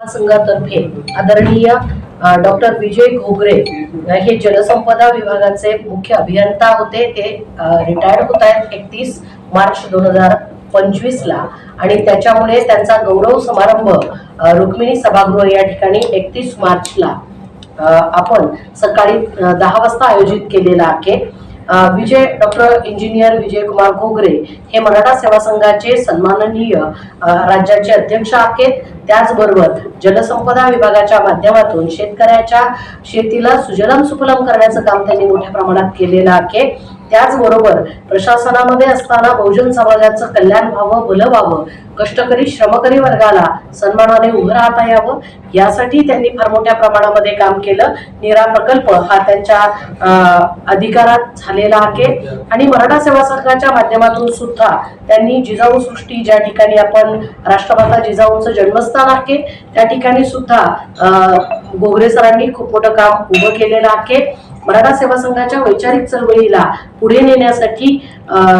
संघातर्फे आदरणीय डॉक्टर विजय घोगरे हे जलसंपदा विभागाचे मुख्य अभियंता होते. ते रिटायर्ड होत आहेत एकतीस मार्च दोन हजार पंचवीस ला. आणि त्याच्यामुळे त्यांचा गौरव समारंभ रुक्मिणी सभागृह या ठिकाणी एकतीस मार्चला आपण सकाळी दहा वाजता आयोजित केलेला आहे. विजय डॉक्टर इंजिनियर विजय कुमार घोगरे हे मराठा सेवा संघाचे सन्माननीय राज्याचे अध्यक्ष आहेत. त्याचबरोबर जलसंपदा विभागाच्या माध्यमातून शेतकऱ्याच्या शेतीला सुजलम सुफलम करण्याचं काम त्यांनी मोठ्या प्रमाणात केलेलं आहे. त्याचबरोबर प्रशासनामध्ये असताना बहुजन समाजाचं कल्याण व्हावं भलं व्हावं कष्टकरी श्रमकरी वर्गाला सन्मानाने उभं राहता यावं यासाठी त्यांनी फार मोठ्या प्रमाणामध्ये काम केलं. निरा प्रकल्प हा त्यांच्या अधिकारात झालेला आहे. आणि मराठा सेवा संघाच्या माध्यमातून सुद्धा त्यांनी जिजाऊ सृष्टी ज्या ठिकाणी आपण राष्ट्रमाता जिजाऊंचं जन्मस्थान आहे त्या ठिकाणी सुद्धा अं, गोगरे सरांनी खूप मोठं काम उभं केलेलं आहे. मराठा सेवा संघाच्या वैचारिक चळवळीला पुढे नेण्यासाठी अं,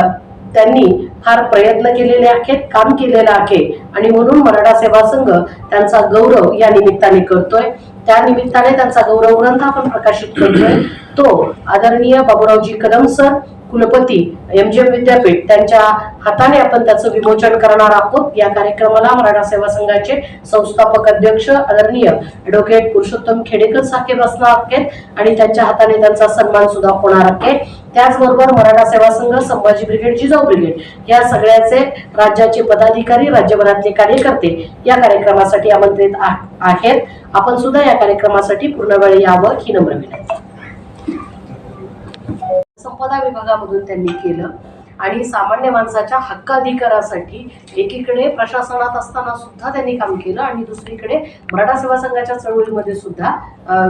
त्यांनी फार प्रयत्न केलेले आहेत काम केलेलं आहे. आणि म्हणून मराठा सेवा संघ त्यांचा गौरव या निमित्ताने करतोय. त्या निमित्ताने त्यांचा गौरव ग्रंथ आपण प्रकाशित करतोय. तो आदरणीय बाबूरावजी कदम सर कुलपती एम जी एम विद्यापीठ त्यांच्या हाताने आपण त्याचं विमोचन करणार आहोत. या कार्यक्रमाला मराठा सेवा संघाचे संस्थापक अध्यक्ष आदरणीय ऍडव्होकेट पुरुषोत्तम खेडेकर साहेब असणार आहेत आणि त्यांच्या हाताने त्यांचा सन्मान सुद्धा होणार आहे. त्याचबरोबर मराठा सेवा संघ संभाजी ब्रिगेड जिजाऊ ब्रिगेड या सगळ्याचे राज्याचे पदाधिकारी राज्यभरातले कार्यकर्ते या कार्यक्रमासाठी आमंत्रित आ- आहेत. आपण सुद्धा या कार्यक्रमासाठी पूर्ण वेळ यावं ही नम्र विनंती. संपदा विभागामधून त्यांनी केलं. आणि सामान्य माणसाच्या हक्क अधिकारासाठी एकीकडे प्रशासनात असताना सुद्धा त्यांनी काम केलं आणि दुसरीकडे मराठा सेवा संघाच्या चळवळीमध्ये सुद्धा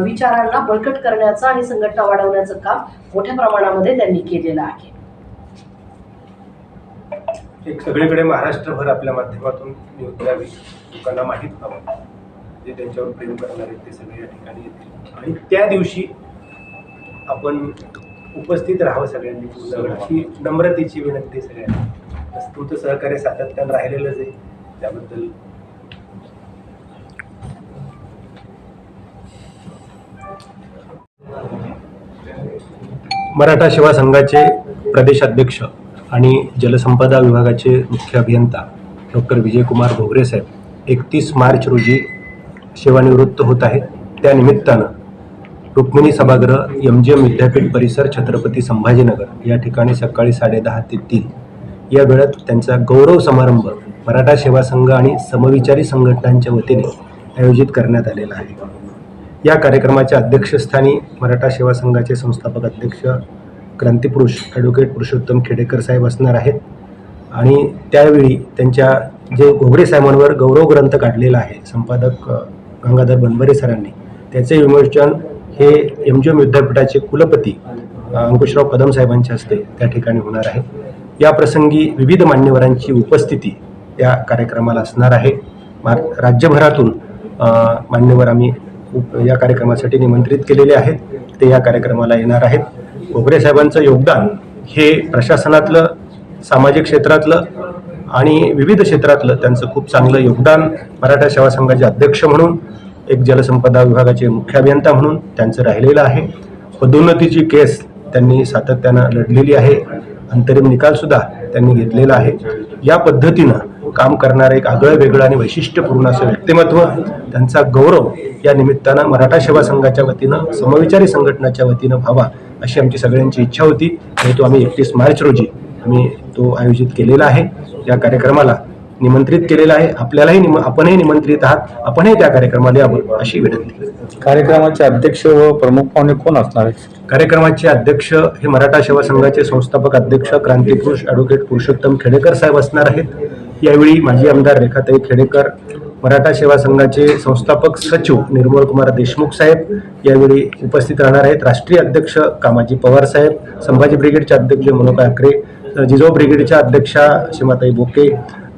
विचारांना बळकट करण्याचं आणि संघटना वाढवण्याचं काम मोठ्या प्रमाणामध्ये त्यांनी केलेलं आहे. एक सगळीकडे महाराष्ट्रभर आपल्या माध्यमातून न्यूज द्यावी लोकांना माहीत व्हावं. जे त्यांच्यावर प्रेम करणार आहेत ते सगळे या ठिकाणी येतील. आणि त्या दिवशी आपण उपस्थित राहावं सगळ्यांनी. पूर्ण ही नम्रतेची विनंती आहे सगळ्यांना तुमचं सहकार्य सातत्यानं राहिलेलंच आहे. त्याबद्दल मराठा सेवा संघाचे प्रदेशाध्यक्ष आणि जलसंपदा विभागाचे मुख्य अभियंता डॉक्टर विजयकुमार भोगरे साहेब एकतीस मार्च रोजी सेवानिवृत्त होत आहेत. त्यानिमित्तानं रुक्मिणी सभागृह एम जी एम विद्यापीठ परिसर छत्रपती संभाजीनगर. या ठिकाणी सकाळी साडेदहा ते तीन. या वेळात त्यांचा गौरव समारंभ मराठा सेवा संघ आणि समविचारी संघटनांच्या वतीने आयोजित करण्यात आलेला आहे. या कार्यक्रमाच्या अध्यक्षस्थानी मराठा सेवा संघाचे संस्थापक अध्यक्ष क्रांतिपुरुष ॲडव्होकेट पुरुषोत्तम खेडेकर साहेब असणार आहेत. आणि त्यावेळी त्यांच्या जे घोगडे साहेबांवर गौरव ग्रंथ काढलेला आहे संपादक गंगाधर बनबरे सरांनी त्याचे विमोचन हे एम जी एम विद्यापीठाचे कुलपती अंकुशराव कदम साहेबांच्या हस्ते त्या ठिकाणी होणार आहे. या प्रसंगी विविध मान्यवरांची उपस्थिती त्या कार्यक्रमाला असणार आहे. मा राज्यभरातून मान्यवर आम्ही उप- या कार्यक्रमासाठी निमंत्रित केलेले आहेत. ते या कार्यक्रमाला येणार आहेत. घोगरे साहेबांचं योगदान हे प्रशासनातलं सामाजिक क्षेत्रातलं आणि विविध क्षेत्रातलं त्यांचं खूप चांगलं योगदान मराठा सेवा संघाचे अध्यक्ष म्हणून एक जलसंपदा विभागाचे मुख्य अभियंता म्हणून त्यांचं राहिलेलं आहे. पदोन्नतीची केस त्यांनी सातत्यानं लढलेली आहे. अंतरिम निकालसुद्धा त्यांनी घेतलेला आहे. या पद्धतीनं काम करणारं एक आगळं वेगळं आणि वैशिष्ट्यपूर्ण असं व्यक्तिमत्व त्यांचा गौरव या निमित्तानं मराठा सेवा संघाच्या वतीनं समविचारी संघटनाच्या वतीनं व्हावा अशी आमची सगळ्यांची इच्छा होती. आणि तो आम्ही एकतीस मार्च रोजी आम्ही तो आयोजित केलेला आहे. या कार्यक्रमाला निमंत्रित केलेला आहे. आपल्यालाही निम आपणही निमंत्रित आहात. आपणही त्या कार्यक्रमाला यावं अशी विनंती. कार्यक्रमाचे अध्यक्ष व प्रमुख पाहुणे कोण असणार आहेत? कार्यक्रमाचे अध्यक्ष हे मराठा सेवा संघाचे संस्थापक अध्यक्ष क्रांतिपुरुष ॲडव्होकेट पुरुषोत्तम खेडेकर साहेब असणार आहेत. यावेळी माजी आमदार रेखाताई खेडेकर मराठा सेवा संघाचे संस्थापक सचिव निर्मल कुमार देशमुख साहेब यावेळी उपस्थित राहणार आहेत. राष्ट्रीय अध्यक्ष कामाजी पवार साहेब संभाजी ब्रिगेडचे अध्यक्ष मनोका अकरे जिजाऊ ब्रिगेडच्या अध्यक्षा सीमाताई बोके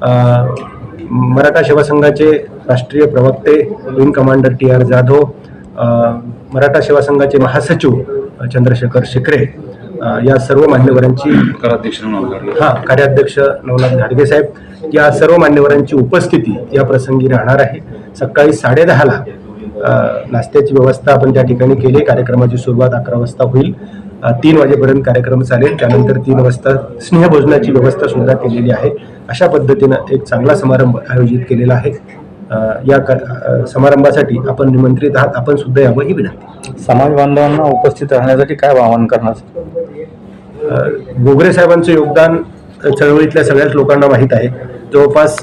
मराठा सेवा संघाचे राष्ट्रीय प्रवक्ते wing commander T R Jadhav Maratha Seva संघाचे महासचिव चंद्रशेखर शिखरे अ, या सर्व मान्यवरांची हा कार्याध्यक्ष नवनाथ घाडगे साहेब या सर्व मान्यवरांची उपस्थिती या प्रसंगी राहणार आहे सकाळी साडेदहाला नाश्त्याची व्यवस्था आपण त्या ठिकाणी केली. कार्यक्रमाची सुरुवात अकरा वाजता होईल तीन वाजेपर्यंत कार्यक्रम चालेल. त्यानंतर तीन वाजता स्नेहभोजनाची व्यवस्था सुद्धा केलेली आहे. अशा पद्धतीनं एक चांगला समारंभ आयोजित केलेला आहे. या समारंभासाठी आपण निमंत्रित आहात. आपण सुद्धा यावं ही विनंती. समाज बांधवांना उपस्थित राहण्यासाठी काय आवाहन करणार? गोगरे साहेबांचं योगदान चळवळीतल्या सगळ्याच लोकांना माहीत आहे. जवळपास